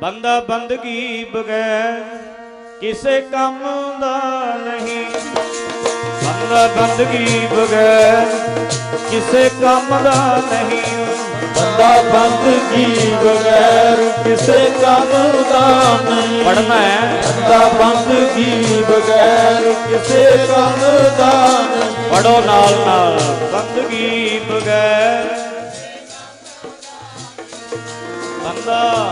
ਬੰਦਾ ਬੰਦਗੀ ਬਗੈਰ ਕਿਸੇ ਕੰਮ ਦਾ ਨਹੀਂ। ਬੰਦਾ ਬੰਦਗੀ ਬਗੈਰ ਕਿਸੇ ਕੰਮ ਦਾ ਨਹੀਂ। ਬੰਦਾ ਬੰਦਗੀ ਬਗੈਰ ਕਿਸੇ ਕੰਮ ਦਾ ਨਹੀਂ। ਪੜਨਾ ਹੈ। ਬੰਦਾ ਬੰਦਗੀ ਬਗੈਰ ਕਿਸੇ ਕੰਮ ਦਾ ਨਹੀਂ। ਪੜੋ ਨਾਲ ਨਾਲ। ਬੰਦਗੀ ਬਗੈਰ। ਬੰਦਾ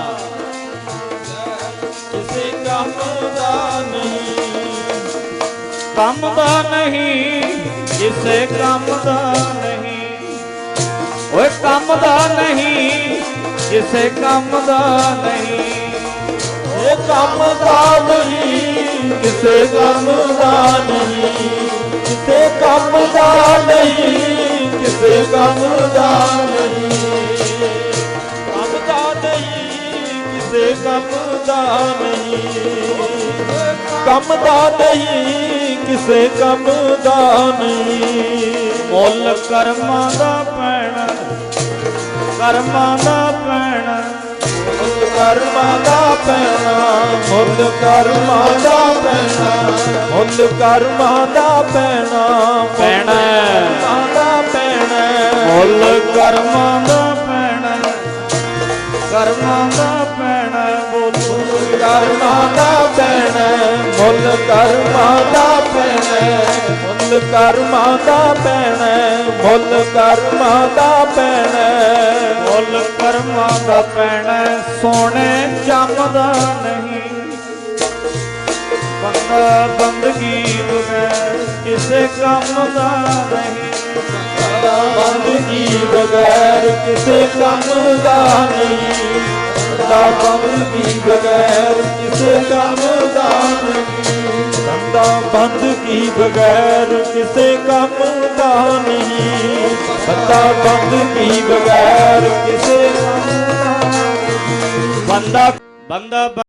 ਕੰਮ ਦਾ ਨਹੀਂ ਕਿਸੇ ਕੰਮ ਦਾ ਨਹੀਂ ਓਏ ਕੰਮ ਦਾ ਨਹੀਂ ਕਿਸੇ ਕੰਮ ਦਾ ਨਹੀਂ ਇਹ ਕੰਮ ਦਾ ਨਹੀਂ ਕਿਸੇ ਕੰਮ ਦਾ ਨਹੀਂ ਕਿਸੇ ਕੰਮ ਦਾ ਨਹੀਂ ਕਿਸੇ ਕੰਮ ਦਾ ਨਹੀਂ ਕੰਮ ਦਾ ਨਹੀਂ ਕਿਸੇ ਕੰਮ ਦਾ ਨਹੀਂ ਕੰਮ ਦਾ ਨਹੀਂ ਕਿਸੇ ਕੰਮ ਦਾ ਨਹੀਂ ਮੁੱਲ ਕਰਮਾਂ ਦਾ ਪੈਣਾ ਕਰਮਾਂ ਦਾ ਪੈਣਾ ਮੁੱਲ ਕਰਮਾਂ ਦਾ ਪੈਣਾ ਮੁੱਲ ਕਰਮਾਂ ਦਾ ਪੈਣਾ ਮੁੱਲ ਕਰਮਾਂ ਦਾ ਪੈਣਾ ਪੈਣਾ। ਦਾ ਪੈਣਾ ਮੁੱਲ ਕਰਮਾਂ ਦਾ ਕਰਮਾਂ ਦਾ ਪੈਣਾ ਬੋਲੋ। ਕਰਮਾਂ ਦਾ ਪੈਣਾ ਮੁੱਲ ਕਰਮਾਂ ਦਾ ਪੈਣਾ ਮੁੱਲ ਕਰਮਾਂ ਦਾ ਪੈਣਾ ਮੁੱਲ ਕਰਮਾਂ ਦਾ ਪੈਣਾ ਮੁੱਲ ਕਰਮਾਂ ਦਾ ਪੈਣਾ ਸੋਨੇ ਜੰਮਦਾ ਨਹੀਂ। ਬੰਦਾ ਬੰਦਗੀ ਬਗੈਰ ਕਿਸੇ ਕੰਮ ਦਾ ਨਹੀਂ। ਬੰਦਗੀ ਬਗੈਰ ਕਿਸੇ ਕੰਮ ਦਾ ਨਹੀਂ। ਬੰਦਾ ਬੰਦਗੀ ਬਗੈਰ ਕਿਸੇ ਕੰਮ ਦਾ ਨਹੀਂ। ਬੰਦਾ ਬੰਦਗੀ ਬਗੈਰ ਕਿਸੇ ਕੰਮ ਦਾ ਨਹੀਂ। ਬੰਦਾ ਬੰਦਗੀ ਬਗੈਰ ਕਿਸੇ ਕੰਮ ਦਾ ਬੰਦਾ ਬੰਦਾ